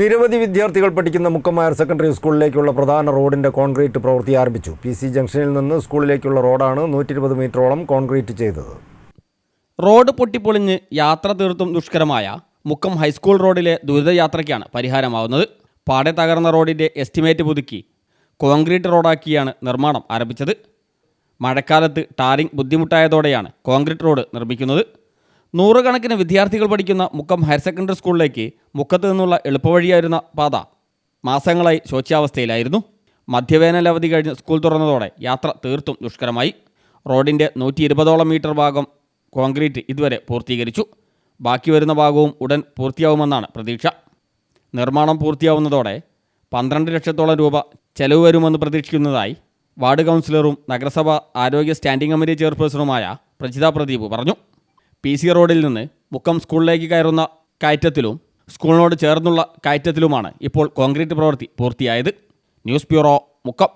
നിരവധി വിദ്യാർത്ഥികൾ പഠിക്കുന്ന മുക്കം ഹയർ സെക്കൻഡറി സ്കൂളിലേക്കുള്ള പ്രധാന റോഡിന്റെ കോൺക്രീറ്റ് പ്രവൃത്തി ആരംഭിച്ചു. പി സി ജംഗ്ഷനിൽ നിന്ന് സ്കൂളിലേക്കുള്ള റോഡാണ് നൂറ്റി ഇരുപത് മീറ്ററോളം കോൺക്രീറ്റ് ചെയ്തത്. റോഡ് പൊട്ടിപ്പൊളിഞ്ഞ് യാത്ര തീർത്തും ദുഷ്കരമായ മുക്കം ഹൈസ്കൂൾ റോഡിലെ ദുരിതയാത്രയ്ക്കാണ് പരിഹാരമാവുന്നത്. പാടെ തകർന്ന റോഡിന്റെ എസ്റ്റിമേറ്റ് പുതുക്കി കോൺക്രീറ്റ് റോഡാക്കിയാണ് നിർമ്മാണം ആരംഭിച്ചത്. മഴക്കാലത്ത് ടാറിംഗ് ബുദ്ധിമുട്ടായതോടെയാണ് കോൺക്രീറ്റ് റോഡ് നിർമ്മിക്കുന്നത്. നൂറുകണക്കിന് വിദ്യാർത്ഥികൾ പഠിക്കുന്ന മുക്കം ഹയർ സെക്കൻഡറി സ്കൂളിലേക്ക് മുക്കത്ത് നിന്നുള്ള എളുപ്പവഴിയായിരുന്ന പാത മാസങ്ങളായി ശോച്യാവസ്ഥയിലായിരുന്നു. മധ്യവേനൽ അവധി കഴിഞ്ഞ് സ്കൂൾ തുറന്നതോടെ യാത്ര തീർത്തും ദുഷ്കരമായി. റോഡിന്റെ നൂറ്റി ഇരുപതോളം മീറ്റർ ഭാഗം കോൺക്രീറ്റ് ഇതുവരെ പൂർത്തീകരിച്ചു. ബാക്കി വരുന്ന ഭാഗവും ഉടൻ പൂർത്തിയാവുമെന്നാണ് പ്രതീക്ഷ. നിർമ്മാണം പൂർത്തിയാവുന്നതോടെ പന്ത്രണ്ട് ലക്ഷത്തോളം രൂപ ചെലവ് വരുമെന്ന് പ്രതീക്ഷിക്കുന്നതായി വാർഡ് കൗൺസിലറും നഗരസഭ ആരോഗ്യ സ്റ്റാൻഡിംഗ് കമ്മിറ്റി ചെയർപേഴ്സണുമായ പ്രജിത പ്രദീപ് പറഞ്ഞു. പി സി റോഡിൽ നിന്ന് മുക്കം സ്കൂളിലേക്ക് കയറുന്ന കയറ്റത്തിലും സ്കൂളിനോട് ചേർന്നുള്ള കയറ്റത്തിലുമാണ് ഇപ്പോൾ കോൺക്രീറ്റ് പ്രവൃത്തി പൂർത്തിയായത്. News bureau Mukkam.